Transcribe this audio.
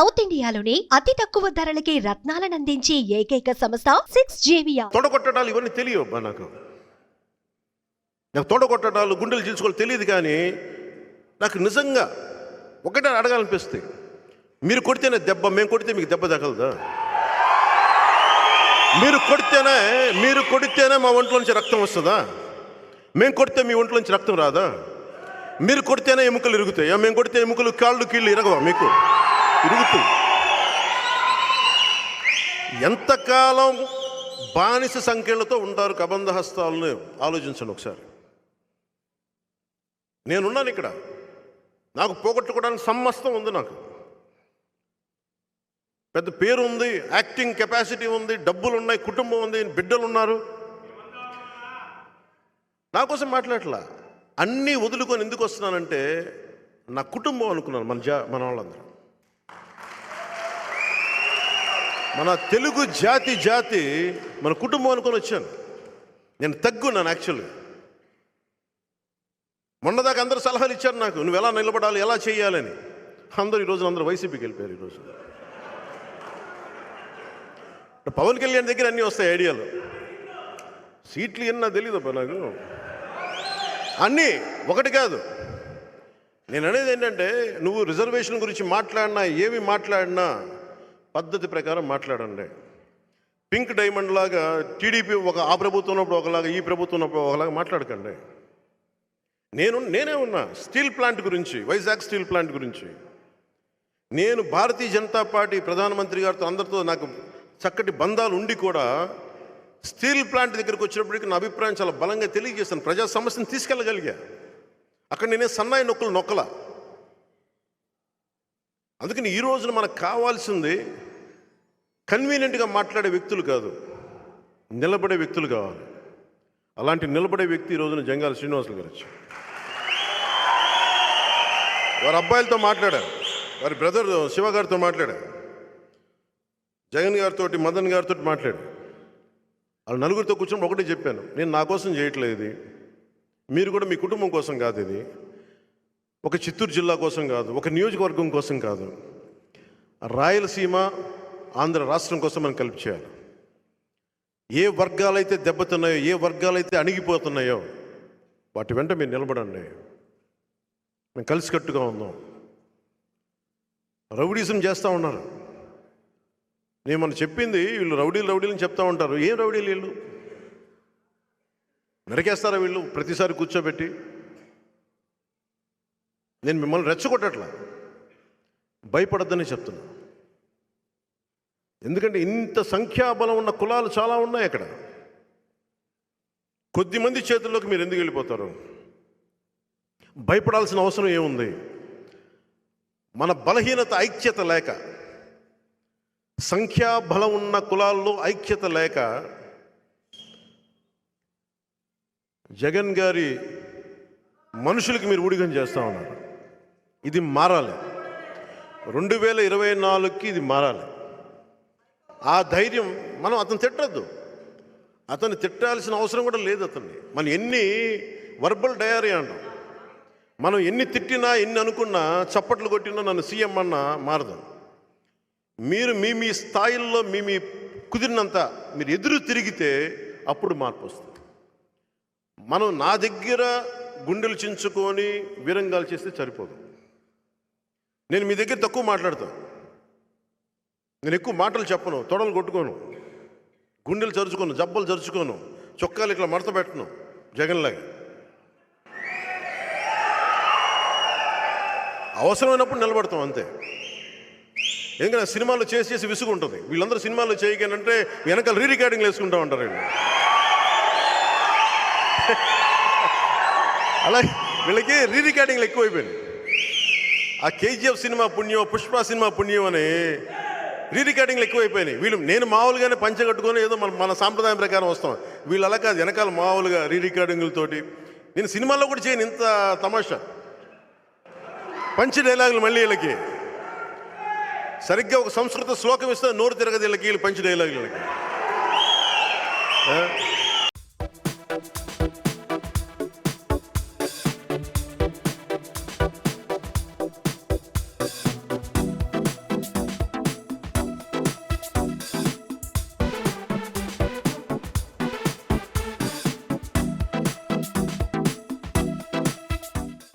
South ఇండియాలోని అతి తక్కువ ధరలకి రత్నాలను అందించే ఏకైక సంస్థ సిక్స్ జేవియా తొడగొట్టడాలు ఇవన్నీ తెలియవు నాకు. నాకు తొడగొట్టడాలు గుండెలు చీల్చుకోవాలి తెలియదు కానీ నాకు నిజంగా ఒకటే అడగాలనిపిస్తుంది మీరు కొడితేనే దెబ్బ మేము కొడితే మీకు దెబ్బ తగలదా? మీరు కొడితేనే మీరు కొడితేనే మా ఒంట్లోంచి రక్తం వస్తుందా? మేము కొడితే మీ ఒంట్లోంచి రక్తం రాదా? మీరు కొడితేనే ఎముకలు ఇరుగుతాయా? మేము కొడితే ఎముకలు కాళ్ళు కీళ్ళు ఇరగవా మీకు? తిరుగుతూ. ఎంతకాలం బానిస సంఖ్యలతో ఉంటారు కబంధ హస్తాలను ఆలోచించండి ఒకసారి. నేనున్నాను ఇక్కడ. నాకు పోగొట్టుకోవడానికి సమస్తం ఉంది నాకు. పెద్ద పేరు ఉంది యాక్టింగ్ కెపాసిటీ ఉంది డబ్బులు ఉన్నాయి కుటుంబం ఉంది బిడ్డలు ఉన్నారు నా కోసం మాట్లాడట్లా. అన్నీ వదులుకొని ఎందుకు వస్తున్నానంటే నా కుటుంబం అనుకున్నాను మన జా మన వాళ్ళందరూ. మన తెలుగు జాతి జాతి మన కుటుంబం అనుకొని వచ్చాను. నేను తగ్గున్నాను యాక్చువల్గా మొన్నదాకా అందరూ సలహాలు ఇచ్చారు నాకు నువ్వు ఎలా నిలబడాలి ఎలా చేయాలని? అందరూ ఈరోజు అందరూ వైసీపీకి వెళ్ళిపోయారు ఈరోజు పవన్ కళ్యాణ్ దగ్గర అన్నీ వస్తాయి ఐడియాలు. సీట్లు ఎన్నా తెలియదబ్బా నాకు. అన్నీ ఒకటి కాదు. నేను అనేది ఏంటంటే నువ్వు రిజర్వేషన్ గురించి మాట్లాడినా ఏమి మాట్లాడినా పద్ధతి ప్రకారం మాట్లాడండి. పింక్ డైమండ్ లాగా టీడీపీ ఒక ఆ ప్రభుత్వం ఉన్నప్పుడు ఒకలాగా ఈ ప్రభుత్వం ఉన్నప్పుడు ఒకలాగా మాట్లాడకండి. నేను నేనే ఉన్నా స్టీల్ ప్లాంట్ గురించి వైజాగ్ స్టీల్ ప్లాంట్ గురించి. నేను భారతీయ జనతా పార్టీ ప్రధానమంత్రి గారితో అందరితో నాకు చక్కటి బంధాలు ఉండి కూడా స్టీల్ ప్లాంట్ దగ్గరికి వచ్చినప్పటికీ నా అభిప్రాయం చాలా బలంగా తెలియజేస్తాను ప్రజా సమస్యను తీసుకెళ్ళగలిగా. అక్కడ నేనే సన్నాయి నొక్కలు నొక్కలా. అందుకని ఈ రోజున మనకు కావాల్సింది కన్వీనియంట్గా మాట్లాడే వ్యక్తులు కాదు నిలబడే వ్యక్తులు కావాలి. అలాంటి నిలబడే వ్యక్తి ఈ రోజున జంగాల శ్రీనివాసులు గారు వారి అబ్బాయిలతో మాట్లాడారు వారి బ్రదర్ శివ గారితో మాట్లాడారు జగన్ గారితో మదన్ గారితో మాట్లాడారు. వాళ్ళు నలుగురితో కూర్చొని ఒకటే చెప్పాను నేను నా కోసం చేయట్లేదు ఇది మీరు కూడా మీ కుటుంబం కోసం కాదు ఇది. ఒక చిత్తూరు జిల్లా కోసం కాదు ఒక నియోజకవర్గం కోసం కాదు. రాయలసీమ ఆంధ్ర రాష్ట్రం కోసం మనం కలిపి చేయాలి. ఏ వర్గాలైతే దెబ్బతున్నాయో ఏ వర్గాలైతే అణిగిపోతున్నాయో వాటి వెంట మీరు నిలబడండి. మేము కలిసికట్టుగా ఉందాం రౌడీజం చేస్తూ ఉన్నారు. నేను మనం చెప్పింది వీళ్ళు రౌడీలు రౌడీలు చెప్తా ఉంటారు. ఏం రౌడీలు వీళ్ళు? నరికేస్తారా వీళ్ళు? ప్రతిసారి కూర్చోబెట్టి నేను మిమ్మల్ని రెచ్చగొట్టట్లా. భయపడద్దని చెప్తున్నా. ఎందుకంటే ఇంత సంఖ్యాబలం ఉన్న కులాలు చాలా ఉన్నాయి అక్కడ. కొద్దిమంది చేతుల్లోకి మీరు ఎందుకు వెళ్ళిపోతారు? భయపడాల్సిన అవసరం ఏముంది? మన బలహీనత ఐక్యత లేక సంఖ్యాబలం ఉన్న కులాల్లో ఐక్యత లేక జగన్ గారి మనుషులకి మీరు ఊడిగం చేస్తూ ఉన్నారు. ఇది మారాలి. రెండు వేల ఇరవై నాలుగుకి ఇది మారాలి. ఆ ధైర్యం మనం అతను తిట్టద్దు. అతన్ని తిట్టాల్సిన అవసరం కూడా లేదు అతన్ని. మనం ఎన్ని వర్బల్ డయారీ అంటాం మనం ఎన్ని తిట్టినా ఎన్ని అనుకున్నా చప్పట్లు కొట్టినా నన్ను సీఎం అన్నా మారదు. మీరు మీ మీ స్థాయిల్లో మీ మీ కుదిరినంత మీరు ఎదురు తిరిగితే అప్పుడు మార్పు వస్తుంది. మనం నా దగ్గర గుండెలు చించుకొని వీరంగాలు చేస్తే సరిపోదు. నేను మీ దగ్గర తక్కువ మాట్లాడతాను నేను ఎక్కువ మాటలు చెప్పను తొడలు కొట్టుకోను గుండెలు చరుచుకోను జబ్బలు చరుచుకోను చొక్కాలు ఇట్లా మడత పెట్టను జగన్లాగా అవసరమైనప్పుడు నిలబడతాం అంతే. ఎందుకంటే సినిమాలు చేసి చేసి విసుగు ఉంటుంది వీళ్ళందరూ సినిమాలు చేయగానంటే వెనకాల రీ రికార్డింగ్లు వేసుకుంటా ఉంటారు వీళ్ళు. అలాగే వీళ్ళకి రీ రికార్డింగ్లు ఎక్కువైపోయినాయి. ఆ కేజీఎఫ్ సినిమా పుణ్యం పుష్ప సినిమా పుణ్యం అని రీ రికార్డింగ్లు ఎక్కువైపోయినాయి. వీళ్ళు నేను మామూలుగానే పంచ కట్టుకొని ఏదో మన మన సాంప్రదాయం ప్రకారం వస్తాం. వీళ్ళు అలా కాదు వెనకాల మామూలుగా రీ రికార్డింగ్లతోటి నేను సినిమాల్లో కూడా చేయను ఇంత తమాషా. పంచి డైలాగులు మళ్ళీ వీళ్ళకి. సరిగ్గా ఒక సంస్కృత శ్లోకం ఇస్తే నోరు తిరగదు వీళ్ళకి వీళ్ళు పంచి డైలాగులు వీళ్ళకి